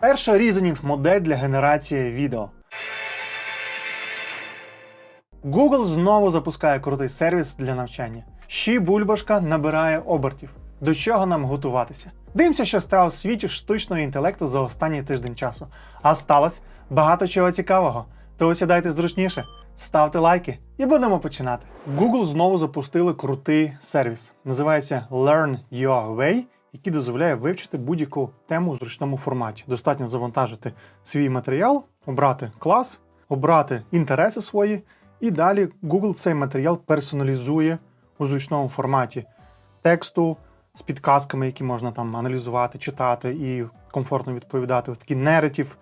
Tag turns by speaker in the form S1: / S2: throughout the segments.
S1: Перша reasoning модель для генерації відео. Google знову запускає крутий сервіс для навчання. Ще бульбашка набирає обертів. До чого нам готуватися? Дивимося, що стало в світі штучного інтелекту за останній тиждень часу. А сталося багато чого цікавого. То сідайте зручніше, ставте лайки і будемо починати. Google знову запустили крутий сервіс. Називається Learn Your Way, який дозволяє вивчити будь-яку тему у зручному форматі. Достатньо завантажити свій матеріал, обрати клас, обрати інтереси свої, і далі Google цей матеріал персоналізує у зручному форматі тексту з підказками, які можна там аналізувати, читати і комфортно відповідати. Ось такі неретів,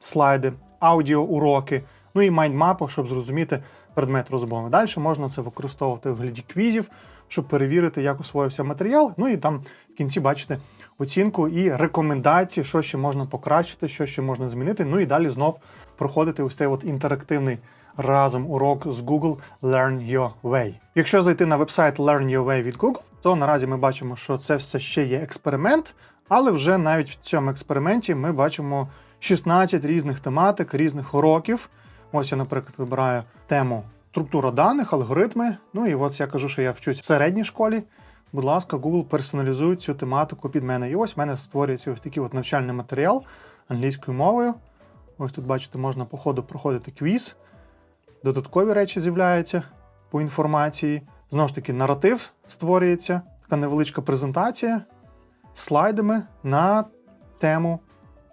S1: слайди, аудіоуроки, ну і майндмапу, щоб зрозуміти предмет розмови. Далі можна це використовувати в вигляді квізів, щоб перевірити, як освоївся матеріал. Ну і там в кінці бачите оцінку і рекомендації, що ще можна покращити, що ще можна змінити. Ну і далі знов проходити ось цей от інтерактивний разом урок з Google Learn Your Way. Якщо зайти на вебсайт Learn Your Way від Google, то наразі ми бачимо, що це все ще є експеримент, але вже навіть в цьому експерименті ми бачимо 16 різних тематик, різних уроків. Ось я, наприклад, вибираю тему структура даних, алгоритми. Ну і от я кажу, що я вчусь в середній школі. Будь ласка, Google персоналізує цю тематику під мене. І ось в мене створюється ось такий от навчальний матеріал англійською мовою. Ось тут, бачите, можна по ходу проходити квіз. Додаткові речі з'являються по інформації. Знову ж таки, наратив створюється, така невеличка презентація з слайдами на тему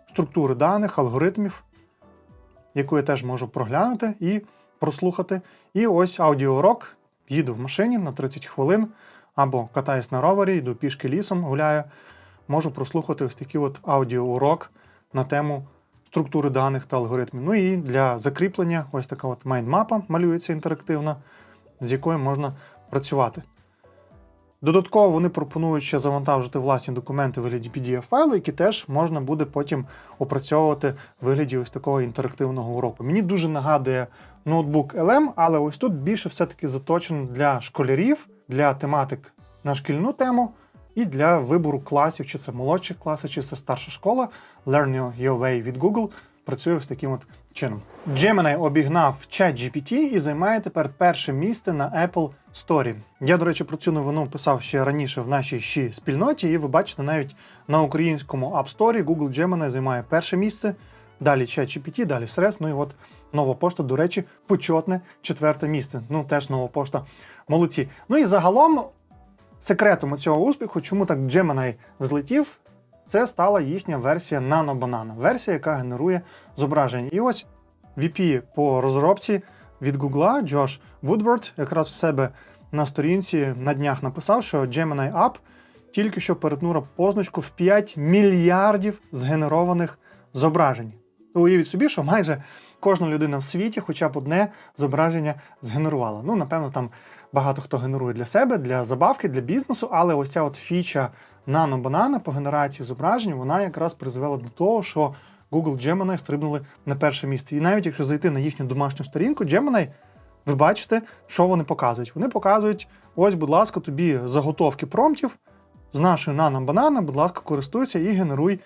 S1: структури даних, алгоритмів, яку я теж можу проглянути і прослухати. І ось аудіоурок. Їду в машині на 30 хвилин або катаюсь на ровері, йду пішки лісом, гуляю. Можу прослухати ось такий от аудіоурок на тему структури даних та алгоритмів. Ну і для закріплення ось така от майндмапа малюється інтерактивна, з якою можна працювати. Додатково вони пропонують ще завантажити власні документи в вигляді PDF-файлу, які теж можна буде потім опрацьовувати в вигляді ось такого інтерактивного уроку. Мені дуже нагадує ноутбук LM, але ось тут більше все-таки заточено для школярів, для тематик на шкільну тему і для вибору класів, чи це молодші класи, чи це старша школа. Learn Your Way від Google працює ось таким от чином. Gemini обігнав ChatGPT і займає тепер перше місце на Apple Store. Я, до речі, про цю новину писав ще раніше в нашій ще спільноті, і ви бачите, навіть на українському App Store Google Gemini займає перше місце. Далі ChatGPT, далі Threads, ну і от нова пошта, до речі, почетне четверте місце. Ну, теж нова пошта. Молодці. Ну і загалом секретом цього успіху, чому так Gemini взлетів, це стала їхня версія Banana, версія, яка генерує зображення. І ось VP по розробці від Google Джош Вудворд якраз в себе на сторінці на днях написав, що Gemini App тільки що перетнула позначку в 5 мільярдів згенерованих зображень. Уявіть собі, що майже кожна людина в світі хоча б одне зображення згенерувала. Ну, напевно, там багато хто генерує для себе, для забавки, для бізнесу, але ось ця от фіча Banana по генерації зображень, вона якраз призвела до того, що Google Gemini стрибнули на перше місце. І навіть якщо зайти на їхню домашню сторінку, Gemini, ви бачите, що вони показують. Вони показують: ось, будь ласка, тобі заготовки промптів з нашою Banana, будь ласка, користуйся і генеруй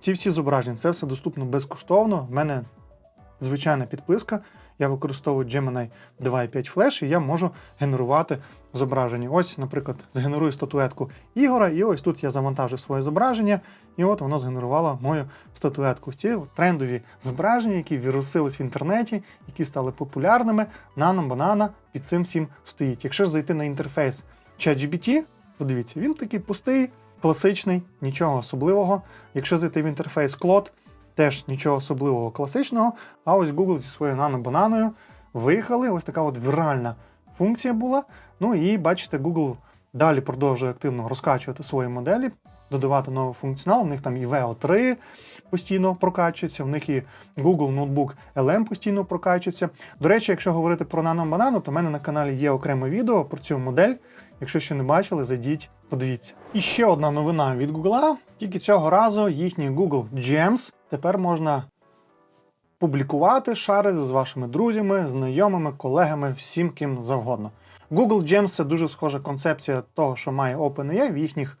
S1: ці всі зображення. Це все доступно безкоштовно. В мене звичайна підписка. Я використовую Gemini 2.5 Flash, і я можу генерувати зображення. Ось, наприклад, згенерую статуетку Ігора, і ось тут я завантажу своє зображення, і от воно згенерувало мою статуетку. Ці трендові зображення, які вірусились в інтернеті, які стали популярними. Nano Banana під цим всім стоїть. Якщо зайти на інтерфейс ChatGPT, подивіться, він такий пустий, класичний, нічого особливого. Якщо зайти в інтерфейс Claude, теж нічого особливого класичного. А ось Google зі своєю нано-бананою виїхали. Ось така от віральна функція була. Ну і бачите, Google далі продовжує активно розкачувати свої моделі, додавати новий функціонал. У них там і VO3 постійно прокачується, в них і Google Notebook LM постійно прокачується. До речі, якщо говорити про нано-банану, то в мене на каналі є окреме відео про цю модель. Якщо ще не бачили, зайдіть, подивіться. І ще одна новина від Google. Тільки цього разу їхній Google Gems тепер можна публікувати, шарити з вашими друзями, знайомими, колегами, всім ким завгодно. Google Gems це дуже схожа концепція того, що має OpenAI в їхніх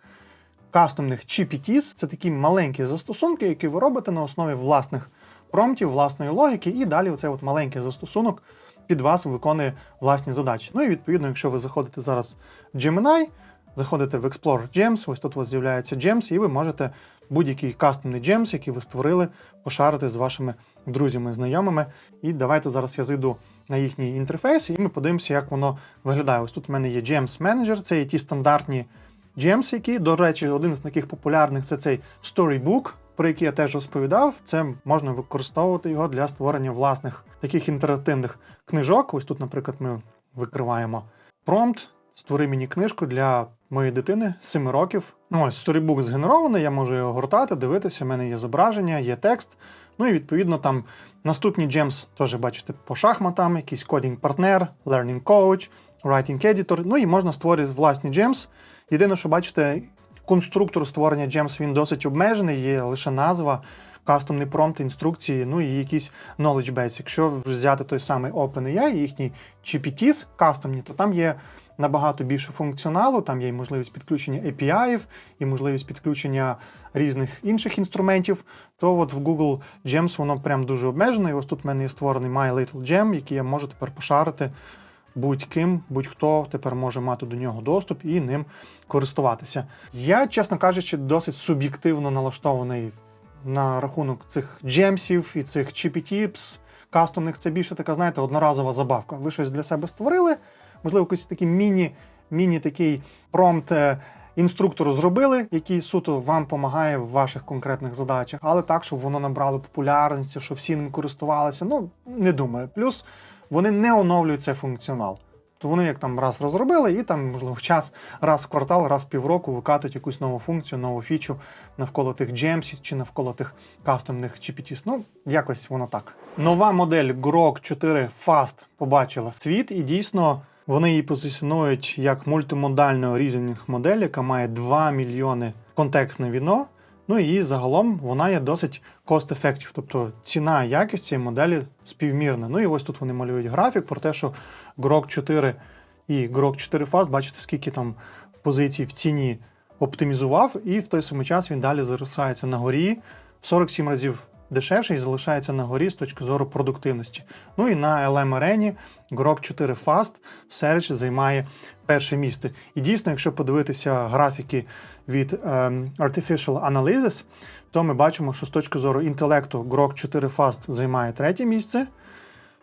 S1: кастомних GPTs. Це такі маленькі застосунки, які ви робите на основі власних промптів, власної логіки, і далі оцей от маленький застосунок під вас виконує власні задачі. Ну і відповідно, якщо ви заходите зараз в Gemini, заходите в Explore Gems, ось тут у вас з'являється Gems, і ви можете будь-який кастомний Gems, який ви створили, пошарити з вашими друзями, знайомими. І давайте зараз я зайду на їхній інтерфейс, і ми подивимося, як воно виглядає. Ось тут в мене є Gems Manager, це є ті стандартні Gems, які, до речі, один з таких популярних це цей Storybook, про який я теж розповідав. Це можна використовувати його для створення власних таких інтерактивних книжок. Ось тут, наприклад, ми викриваємо промпт. Створи мені книжку для моєї дитини 7 років. Ну, ось сторібук згенерований, я можу його гортати, дивитися, в мене є зображення, є текст. Ну і відповідно там наступні Gems теж бачите по шахматам, якийсь кодінг партнер, learning coach, writing editor. Ну і можна створити власні Gems. Єдине, що бачите, конструктор створення Gems він досить обмежений, є лише назва, кастомний промпт, інструкції, ну і якийсь knowledge base. Якщо взяти той самий OpenAI, і їхні GPTs кастомні, то там є набагато більше функціоналу, там є і можливість підключення API, і можливість підключення різних інших інструментів. То от в Google Gems воно прям дуже обмежено. І ось тут в мене є створений My Little Gem, який я можу тепер пошарити будь-ким, будь-хто тепер може мати до нього доступ і ним користуватися. Я, чесно кажучи, досить суб'єктивно налаштований на рахунок цих джемсів і цих GPT-ps кастомних. Це більше така, знаєте, одноразова забавка. Ви щось для себе створили, можливо, якийсь такий міні, міні такий промпт. е, Інструктор зробили, який суто вам допомагає в ваших конкретних задачах, але так, щоб воно набрало популярність, щоб всі ним користувалися. Ну не думаю. Плюс вони не оновлюють цей функціонал. То вони як там раз розробили, і там, можливо, в час, раз в квартал, раз в півроку викатують якусь нову функцію, нову фічу навколо тих джемсів чи навколо тих кастомних GPTs. Ну, якось воно так. Нова модель Grok 4 Fast побачила світ, і дійсно вони її позиціонують як мультимодальну різінг модель, яка має 2 мільйони контекстне віно. Ну і загалом вона є досить cost-effective, тобто ціна якість цієї моделі співмірна. Ну і ось тут вони малюють графік про те, що Grok 4 і Grok 4 Fast, бачите, скільки там позицій в ціні оптимізував, і в той самий час він далі залишається на горі в 47 разів дешевше і залишається на горі з точки зору продуктивності. Ну і на LM арені Grok 4 Fast Search займає перше місце. І дійсно, якщо подивитися графіки від ем, Artificial Analysis, то ми бачимо, що з точки зору інтелекту Grok 4 Fast займає третє місце.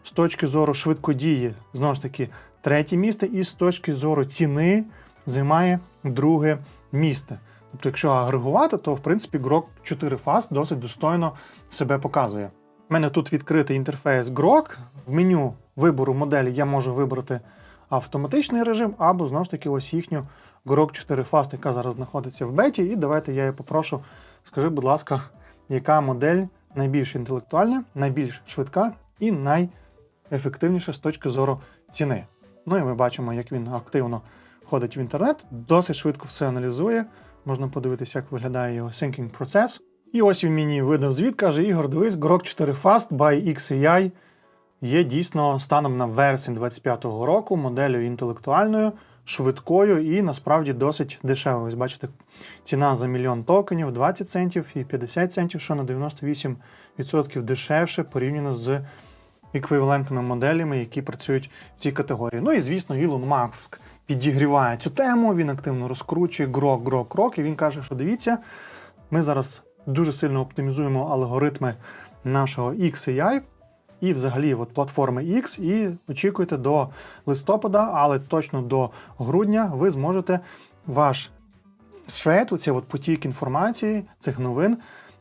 S1: З точки зору швидкодії, знову ж таки, третє місце, і з точки зору ціни займає друге місце. Тобто, якщо агрегувати, то в принципі Grok 4 Fast досить достойно себе показує. У мене тут відкритий інтерфейс Grok. В меню вибору моделі я можу вибрати автоматичний режим, або знову ж таки ось їхню Grok 4 Fast, яка зараз знаходиться в беті. І давайте я її попрошу, скажи, будь ласка, яка модель найбільш інтелектуальна, найбільш швидка і найефективніша з точки зору ціни. Ну і ми бачимо, як він активно ходить в інтернет, досить швидко все аналізує. Можна подивитися, як виглядає його syncing процес. І ось він мені видав звіт, каже: Ігор, дивись, Grok 4 Fast by XAI є дійсно станом на вересень 25-го року моделлю інтелектуальною, швидкою і насправді досить дешевою. Ось бачите, ціна за мільйон токенів 20 центів і 50 центів, що на 98% дешевше порівняно з еквівалентними моделями, які працюють в цій категорії. Ну і звісно, Ілон Маск підігріває цю тему, він активно розкручує грок, грок, грок, і він каже, що дивіться, ми зараз дуже сильно оптимізуємо алгоритми нашого XAI і взагалі от платформи X, і очікуйте до листопада, але точно до грудня ви зможете ваш шред, оцей от потік інформації, цих новин,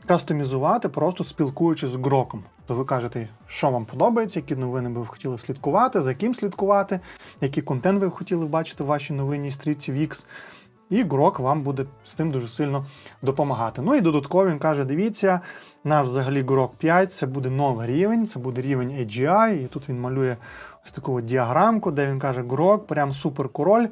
S1: кастомізувати, просто спілкуючись з гроком. То ви кажете, що вам подобається, які новини би ви хотіли слідкувати, за ким слідкувати, який контент ви хотіли бачити в вашій новинній стрічці в X. І Грок вам буде з тим дуже сильно допомагати. Ну і додатково він каже: дивіться, наш взагалі Грок 5 це буде новий рівень, це буде рівень AGI. І тут він малює ось таку діаграмку, де він каже: Грок, прям супер король.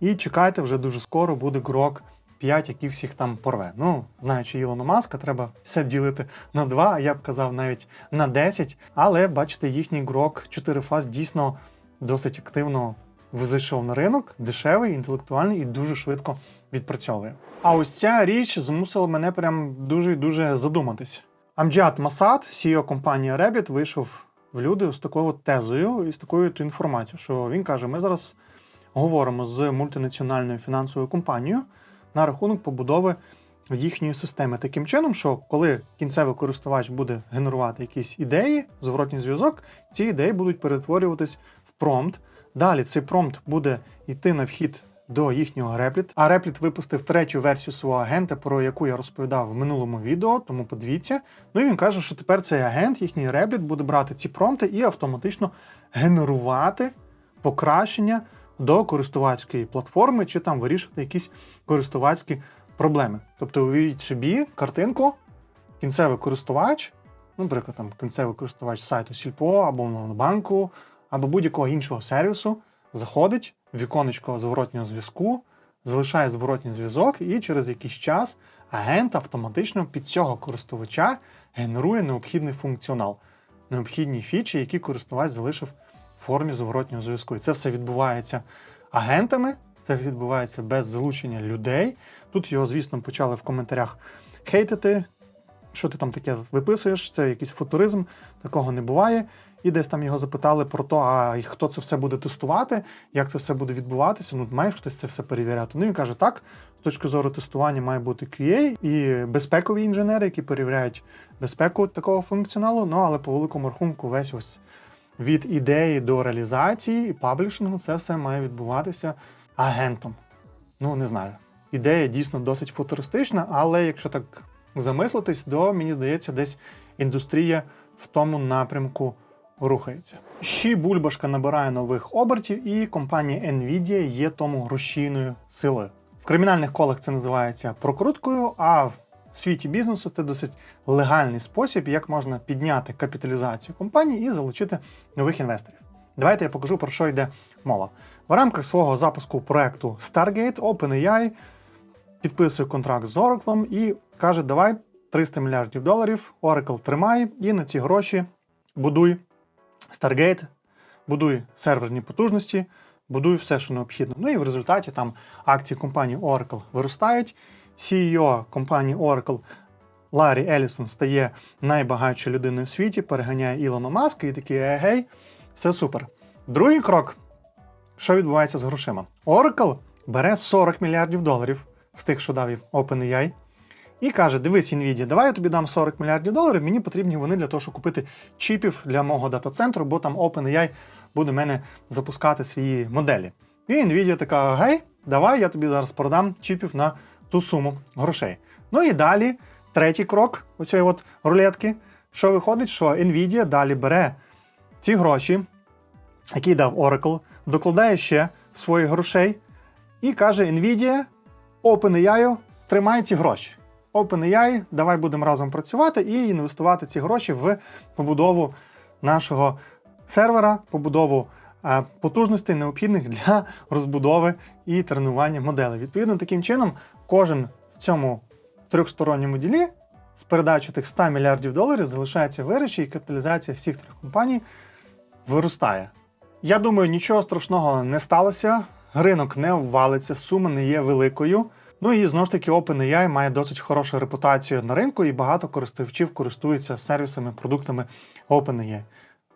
S1: І чекайте, вже дуже скоро буде Грок 5, який всіх там порве. Ну, знаючи Ілона Маска, треба все ділити на 2, а я б казав навіть на 10. Але бачите, їхній Грок 4 фаз дійсно досить активно зайшов на ринок, дешевий, інтелектуальний і дуже швидко відпрацьовує. А ось ця річ змусила мене прям дуже і дуже задуматись. Амджад Масад, CEO компанії Rabbit, вийшов в люди з такою тезою і з такою інформацією, що він каже: ми зараз говоримо з мультинаціональною фінансовою компанією на рахунок побудови їхньої системи таким чином, що коли кінцевий користувач буде генерувати якісь ідеї, зворотній зв'язок, ці ідеї будуть перетворюватись в промпт. Далі цей промпт буде йти на вхід до їхнього Replit. А Replit випустив третю версію свого агента, про яку я розповідав в минулому відео, тому подивіться. Ну і він каже, що тепер цей агент, їхній Replit, буде брати ці промпти і автоматично генерувати покращення до користувацької платформи, чи там вирішувати якісь користувацькі проблеми. Тобто, уявіть собі картинку, кінцевий користувач, наприклад, там кінцевий користувач сайту Сільпо або Монобанку, або будь-якого іншого сервісу, заходить в віконечко зворотнього зв'язку, залишає зворотній зв'язок, і через якийсь час агент автоматично під цього користувача генерує необхідний функціонал, необхідні фічі, які користувач залишив в формі зворотнього зв'язку. І це все відбувається агентами, це відбувається без залучення людей. Тут його, звісно, почали в коментарях хейтити. Що ти там таке виписуєш? Це якийсь футуризм, такого не буває. І десь там його запитали про те, а хто це все буде тестувати, як це все буде відбуватися. Ну, має хтось це все перевіряти. Ну він каже, так, з точки зору тестування має бути QA і безпекові інженери, які перевіряють безпеку такого функціоналу. Ну але по великому рахунку, весь ось від ідеї до реалізації і паблішингу, це все має відбуватися агентом. Ну, не знаю. Ідея дійсно досить футуристична, але якщо так замислитись, то мені здається, десь індустрія в тому напрямку рухається. Ще бульбашка набирає нових обертів, і компанія Nvidia є тому рушійною силою. В кримінальних колах це називається прокруткою, а в світі бізнесу це досить легальний спосіб, як можна підняти капіталізацію компанії і залучити нових інвесторів. Давайте я покажу про що йде мова. В рамках свого запуску проекту Stargate OpenAI підписує контракт з Oracle і каже: давай 300 мільярдів доларів, Oracle тримай, і на ці гроші будуй Stargate, будуй серверні потужності, будуй все, що необхідно. Ну і в результаті там акції компанії Oracle виростають. CEO компанії Oracle Ларі Елісон стає найбагатшою людиною в світі, переганяє Ілона Маска і такий егей, все супер. Другий крок. Що відбувається з грошима? Oracle бере 40 мільярдів доларів з тих, що дав їм OpenAI, і каже: Дивись, Nvidia, давай я тобі дам 40 мільярдів доларів, мені потрібні вони для того, щоб купити чіпів для мого дата-центру, бо там OpenAI буде мене запускати свої моделі. І Nvidia така: гей, давай я тобі зараз продам чіпів на ту суму грошей. Ну і далі, третій крок оцієї от рулетки. Що виходить, що Nvidia далі бере ці гроші, які дав Oracle, докладає ще своїх грошей і каже: Nvidia, OpenAI, тримай ці гроші. OpenAI, давай будемо разом працювати і інвестувати ці гроші в побудову нашого сервера, побудову е, потужностей, необхідних для розбудови і тренування моделей. Відповідно, таким чином, кожен в цьому трьохсторонньому ділі з передачі тих 100 мільярдів доларів залишається виріші, і капіталізація всіх трьох компаній виростає. Я думаю, нічого страшного не сталося. Ринок не обвалиться, сума не є великою. Ну і знову ж таки, OpenAI має досить хорошу репутацію на ринку, і багато користувачів користуються сервісами, продуктами OpenAI.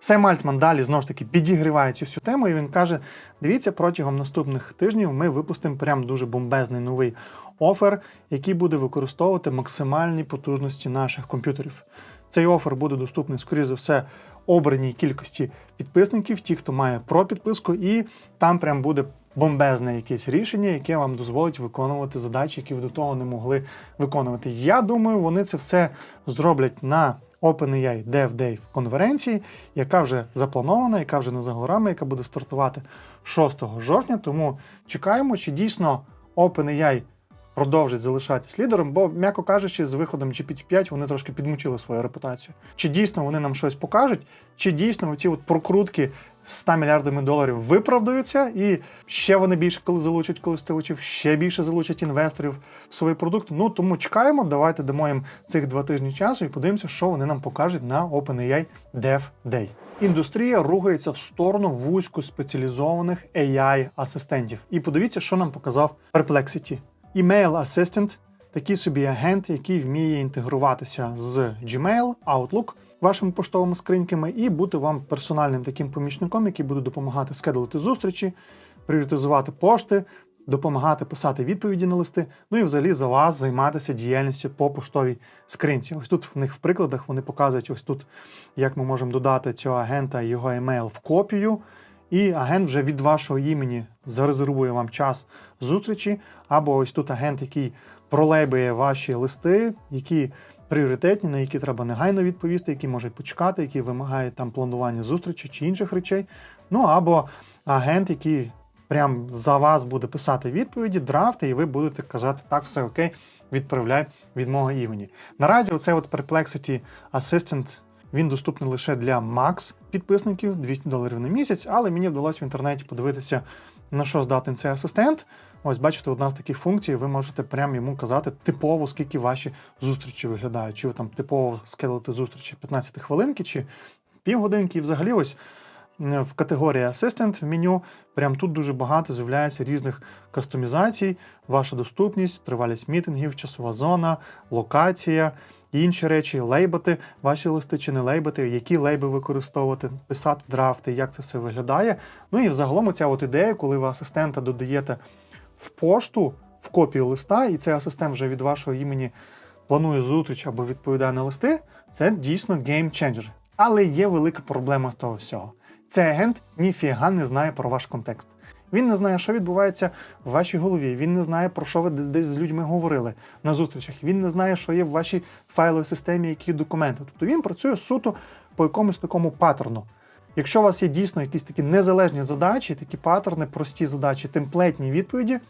S1: Сем Альтман далі знову ж таки підігріває цю всю тему, і він каже: дивіться, протягом наступних тижнів ми випустимо прям дуже бомбезний новий офер, який буде використовувати максимальні потужності наших комп'ютерів. Цей офер буде доступний, скоріше за все, обраній кількості підписників, ті, хто має про підписку, і там прям буде бомбезне якесь рішення, яке вам дозволить виконувати задачі, які ви до того не могли виконувати. Я думаю, вони це все зроблять на OpenAI Dev Day конференції, яка вже запланована, яка вже не за горами, яка буде стартувати 6 жовтня. Тому чекаємо, чи дійсно OpenAI продовжить залишатись лідером, бо, м'яко кажучи, з виходом GPT-5 вони трошки підмучили свою репутацію. Чи дійсно вони нам щось покажуть, чи дійсно ці от прокрутки 100 мільярдами доларів виправдаються, і ще вони більше коли залучать користувачів, ще більше залучать інвесторів в свої продукти. Ну тому чекаємо, давайте дамо їм цих два тижні часу і подивимося, що вони нам покажуть на OpenAI Dev Day. Індустрія рухається в сторону вузько спеціалізованих AI-асистентів. І подивіться, що нам показав Perplexity. Email Assistant такий собі агент, який вміє інтегруватися з Gmail, Outlook, вашими поштовими скриньками, і бути вам персональним таким помічником, який буде допомагати скедулити зустрічі, пріоритизувати пошти, допомагати писати відповіді на листи, ну і взагалі за вас займатися діяльністю по поштовій скринці. Ось тут в них в прикладах вони показують ось тут, як ми можемо додати цього агента і його емейл в копію. І агент вже від вашого імені зарезервує вам час зустрічі, або ось тут агент, який пролейбує ваші листи, які пріоритетні, на які треба негайно відповісти, які можуть почекати, які вимагають там планування зустрічі чи інших речей. Ну або агент, який прям за вас буде писати відповіді, драфти, і ви будете казати, так, все окей, відправляй від мого імені. Наразі оцей от Perplexity Assistant він доступний лише для Max підписників 200 доларів на місяць, але мені вдалося в інтернеті подивитися, на що здатний цей асистент. Ось бачите, одна з таких функцій, ви можете прямо йому казати типово, скільки ваші зустрічі виглядають. Чи ви там типово скидувати зустрічі 15 хвилинки, чи півгодинки. І взагалі, ось в категорії Assistant в меню, прям тут дуже багато з'являється різних кастомізацій, ваша доступність, тривалість мітингів, часова зона, локація. Інші речі, лейбати ваші листи чи не лейбати, які лейби використовувати, писати драфти, як це все виглядає. Ну і взагалом ця от ідея, коли ви асистента додаєте в пошту, в копію листа, і цей асистент вже від вашого імені планує зустріч або відповідає на листи, це дійсно геймченджер. Але є велика проблема з того всього. Цей агент ніфіга не знає про ваш контекст. Він не знає, що відбувається в вашій голові. Він не знає, про що ви десь з людьми говорили на зустрічах. Він не знає, що є в вашій файловій системі, які документи. Тобто він працює суто по якомусь такому паттерну. Якщо у вас є дійсно якісь такі незалежні задачі, такі паттерни, прості задачі, темплетні відповіді,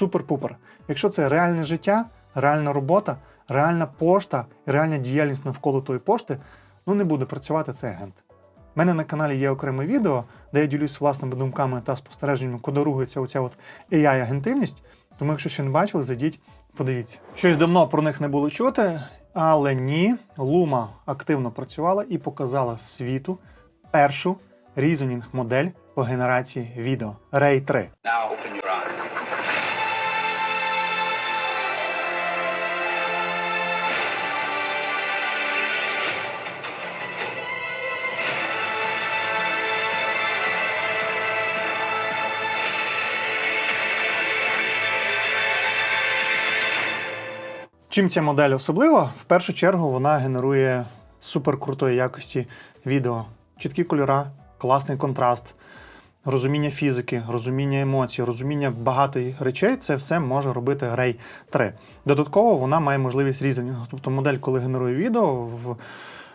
S1: супер-пупер. Якщо це реальне життя, реальна робота, реальна пошта, реальна діяльність навколо тої пошти, ну не буде працювати цей агент. У мене на каналі є окреме відео, де я ділюсь власними думками та спостереженнями, куди рухається оця от AI-агентивність. Тому, якщо ще не бачили, зайдіть, подивіться. Щось давно про них не було чути, але ні, Luma активно працювала і показала світу першу reasoning модель по генерації відео Ray 3.
S2: Now open your eyes.
S1: Чим ця модель особлива? В першу чергу вона генерує суперкрутої якості відео, чіткі кольори, класний контраст, розуміння фізики, розуміння емоцій, розуміння багато речей. Це все може робити Ray 3. Додатково вона має можливість різання. Тобто модель, коли генерує відео,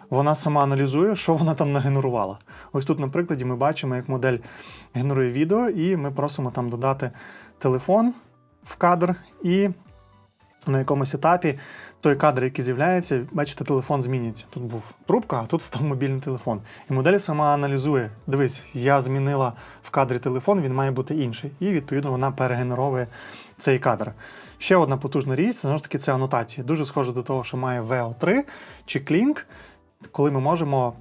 S1: вона сама аналізує, що вона там нагенерувала. Ось тут, на прикладі, ми бачимо, як модель генерує відео, і ми просимо там додати телефон в кадр і на якомусь етапі той кадр, який з'являється, бачите, телефон змінюється. Тут був трубка, а тут став мобільний телефон. І модель сама аналізує: дивись, я змінила в кадрі телефон, він має бути інший. І відповідно вона перегенеровує цей кадр. Ще одна потужна річ, знову ж таки це анотація. Дуже схоже до того, що має VO3 чи Клінк, коли ми можемо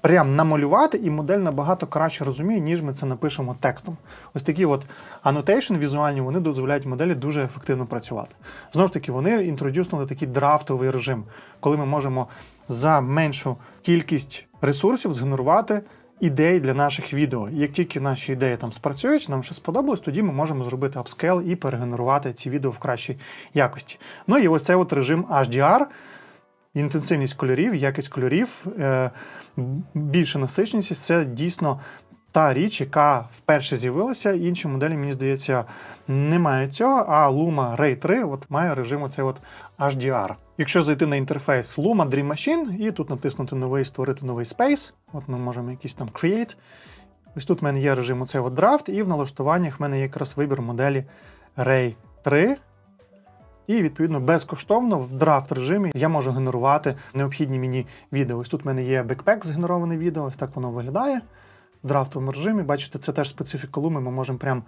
S1: прям намалювати, і модель набагато краще розуміє, ніж ми це напишемо текстом. Ось такі от annotation візуальні вони дозволяють моделі дуже ефективно працювати. Знову ж таки, вони інтродюснули такий драфтовий режим, коли ми можемо за меншу кількість ресурсів згенерувати ідеї для наших відео. Як тільки наші ідеї там спрацюють, нам ще сподобалось, тоді ми можемо зробити апскейл і перегенерувати ці відео в кращій якості. Ну і ось цей от режим HDR, інтенсивність кольорів, якість кольорів, е, більша насиченість це дійсно та річ, яка вперше з'явилася. Інші моделі, мені здається, не мають цього. А Luma Ray 3 от, має режим оцей от HDR. Якщо зайти на інтерфейс Luma Dream Machine і тут натиснути новий, створити новий space, от ми можемо якийсь там create. Ось тут в мене є режим оцей от драфт, і в налаштуваннях в мене є якраз вибір моделі Ray 3. І відповідно безкоштовно в драфт режимі я можу генерувати необхідні мені відео. Ось тут в мене є бекпек згенероване відео, ось так воно виглядає в драфтовому режимі. Бачите, це теж специфіка Lumi, Ми можемо прям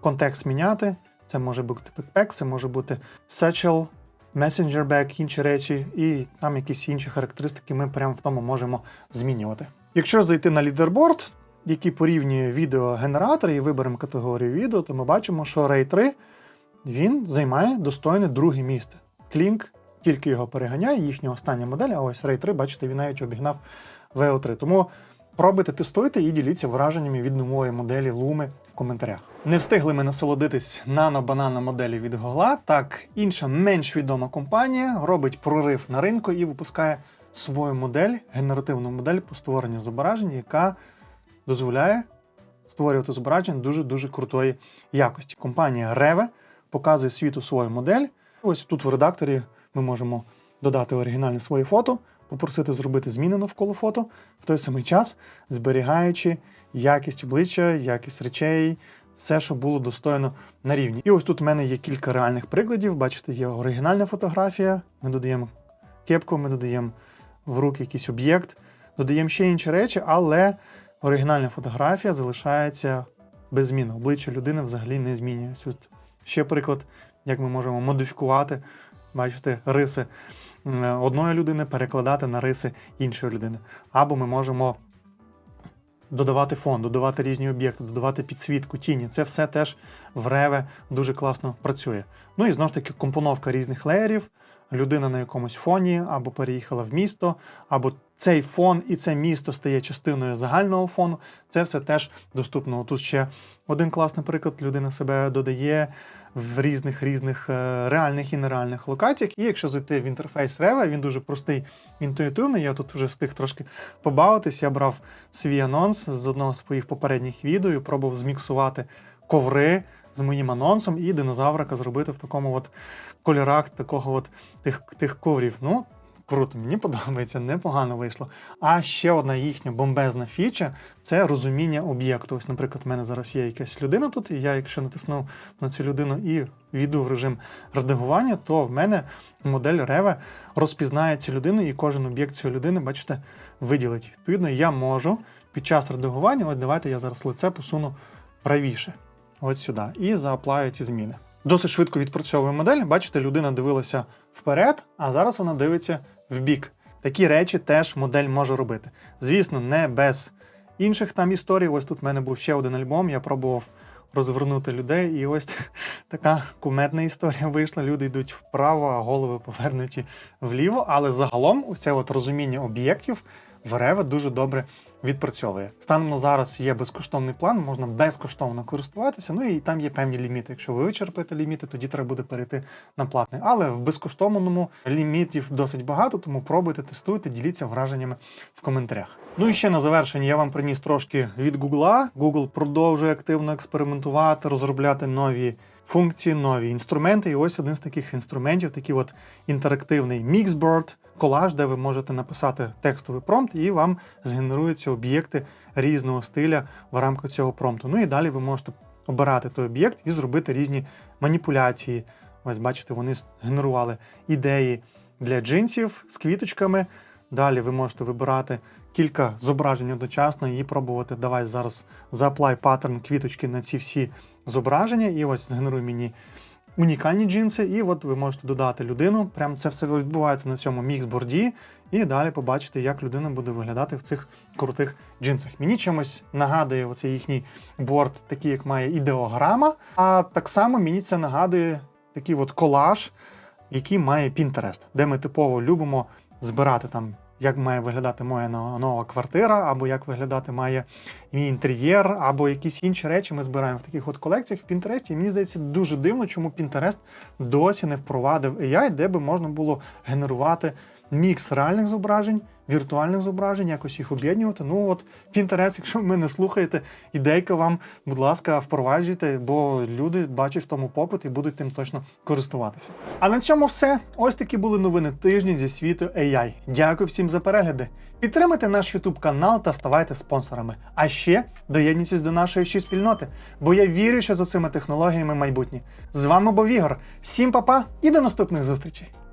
S1: контекст міняти. Це може бути бекпек, це може бути Satchel, Messenger Back, інші речі, і там якісь інші характеристики ми прямо в тому можемо змінювати. Якщо зайти на лідерборд, який порівнює відеогенератори, і виберемо категорію відео, то ми бачимо, що Ray 3 він займає достойне друге місце. Клінк тільки його переганяє, їхня остання модель, а ось Ray 3, бачите, він навіть обігнав VO3. Тому пробуйте, тестуйте і діліться враженнями від нової моделі Lumi в коментарях. Не встигли ми насолодитись нано-банана моделі від Google, так інша менш відома компанія робить прорив на ринку і випускає свою модель, генеративну модель по створенню зображень, яка дозволяє створювати зображення дуже-дуже крутої якості. Компанія Reve показує світу свою модель. Ось тут в редакторі ми можемо додати оригінальне своє фото, попросити зробити зміни навколо фото, в той самий час зберігаючи якість обличчя, якість речей, все, що було достойно на рівні. І ось тут в мене є кілька реальних прикладів. Бачите, є оригінальна фотографія. Ми додаємо кепку, ми додаємо в руки якийсь об'єкт, додаємо ще інші речі, але оригінальна фотографія залишається без зміни. Обличчя людини взагалі не змінюється. Ще приклад, як ми можемо модифікувати, бачите, риси е, одної людини перекладати на риси іншої людини. Або ми можемо додавати фон, додавати різні об'єкти, додавати підсвітку, тіні. Це все теж в Реве дуже класно працює. Ну і знову ж таки компоновка різних леєрів. Людина на якомусь фоні або переїхала в місто, або цей фон і це місто стає частиною загального фону. Це все теж доступно. Тут ще один класний приклад. Людина себе додає в різних різних е, реальних і нереальних локаціях. І якщо зайти в інтерфейс Reva, він дуже простий, інтуїтивний. Я тут вже встиг трошки побавитись. Я брав свій анонс з одного з своїх попередніх відео і пробував зміксувати коври з моїм анонсом і динозаврика зробити в такому от кольорах такого от тих, тих коврів. Ну, круто, мені подобається, непогано вийшло. А ще одна їхня бомбезна фіча це розуміння об'єкту. Ось, наприклад, в мене зараз є якась людина тут, і я, якщо натисну на цю людину і війду в режим редагування, то в мене модель Reve розпізнає цю людину, і кожен об'єкт цієї людини, бачите, виділить. Відповідно, я можу під час редагування, от давайте я зараз лице посуну правіше, от сюди, і зааплаю ці зміни. Досить швидко відпрацьовує модель. Бачите, людина дивилася вперед, а зараз вона дивиться в бік. Такі речі теж модель може робити. Звісно, не без інших там історій. Ось тут в мене був ще один альбом. Я пробував розвернути людей, і ось така куметна історія вийшла. Люди йдуть вправо, а голови повернуті вліво. Але загалом, це от розуміння об'єктів в Revit дуже добре відпрацьовує. Станом на зараз є безкоштовний план, можна безкоштовно користуватися. Ну і там є певні ліміти. Якщо ви вичерпаєте ліміти, тоді треба буде перейти на платний. Але в безкоштовному лімітів досить багато, тому пробуйте, тестуйте, діліться враженнями в коментарях. Ну і ще на завершення я вам приніс трошки від Google. Google продовжує активно експериментувати, розробляти нові функції, нові інструменти. І ось один з таких інструментів, такий от інтерактивний міксборд, колаж, де ви можете написати текстовий промпт, і вам згенеруються об'єкти різного стиля в рамках цього промпту. Ну і далі ви можете обирати той об'єкт і зробити різні маніпуляції. Ось бачите, вони генерували ідеї для джинсів з квіточками. Далі ви можете вибирати кілька зображень одночасно і пробувати. Давай зараз зааплай паттерн квіточки на ці всі зображення, і ось згенеруй мені унікальні джинси. І от ви можете додати людину. Прям це все відбувається на цьому міксборді, і далі побачите, як людина буде виглядати в цих крутих джинсах. Мені чимось нагадує оцей їхній борт, такий, як має ідеограма. А так само мені це нагадує такий от колаж, який має Pinterest, де ми типово любимо збирати там. Як має виглядати моя но- нова квартира, або як виглядати має мій інтер'єр, або якісь інші речі ми збираємо в таких от колекціях в Пінтересті. І мені здається, дуже дивно, чому Пінтерест досі не впровадив AI, де би можна було генерувати мікс реальних зображень, віртуальних зображень, якось їх об'єднувати. Ну от Pinterest, якщо ви мене слухаєте, ідейка вам, будь ласка, впроваджуйте, бо люди бачать в тому попит і будуть тим точно користуватися. А на цьому все. Ось такі були новини тижня зі світу AI. Дякую всім за перегляди. Підтримайте наш YouTube канал та ставайте спонсорами. А ще доєднуйтесь до нашої ще спільноти, бо я вірю, що за цими технологіями майбутнє. З вами був Ігор. Всім па-па і до наступних зустрічей!